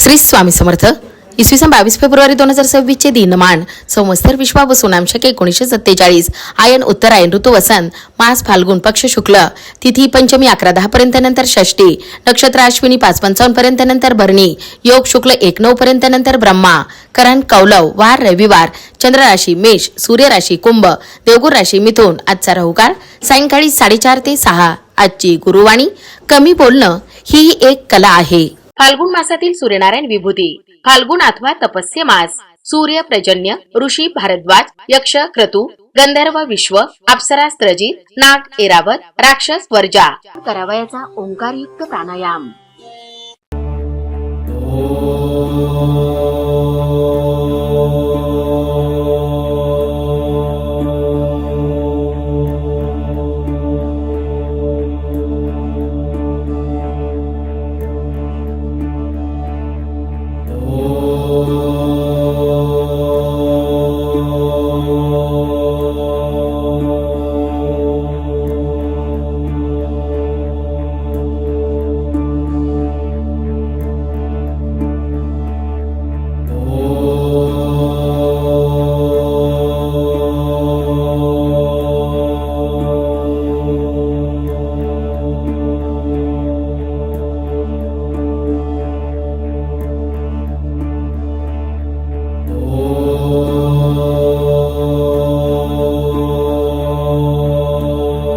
श्री स्वामी समर्थ. इसवी सन बावीस फेब्रुवारी दोन हजार सव्वीसचे दिनमान संवत्सर विश्वाब आमशक एकोणीसशे सत्तेचाळीस. आयन उत्तरायण ऋतू वसंत मास फाल्गुन पक्ष शुक्ल. तिथी पंचमी अकरा दहा पर्यंत नंतर षष्टी नक्षत्र अश्विनी पाच पंचावन्न पर्यंत नंतर भरणी. योग शुक्ल एक नऊ पर्यंत नंतर ब्रह्मा. करण कौलव वार रविवार. चंद्र राशी मेष सूर्य राशी कुंभ. देवगुर राशी मिथुन. आजचा राहुकाळ सायंकाळी साडेचार ते सहा. आजची गुरुवाणी. कमी बोलणं ही एक कला आहे. फाल्गुन मासातील सूर्यनारायण विभूती. फाल्गुन अथवा तपस्य मास. सूर्य प्रजन्य ऋषी भारद्वाज यक्ष क्रतू गंधर्व विश्व अप्सरा स्त्रजित नाग एरावत राक्षस वर्जा. करावयाचा ओंकारयुक्त प्राणायाम.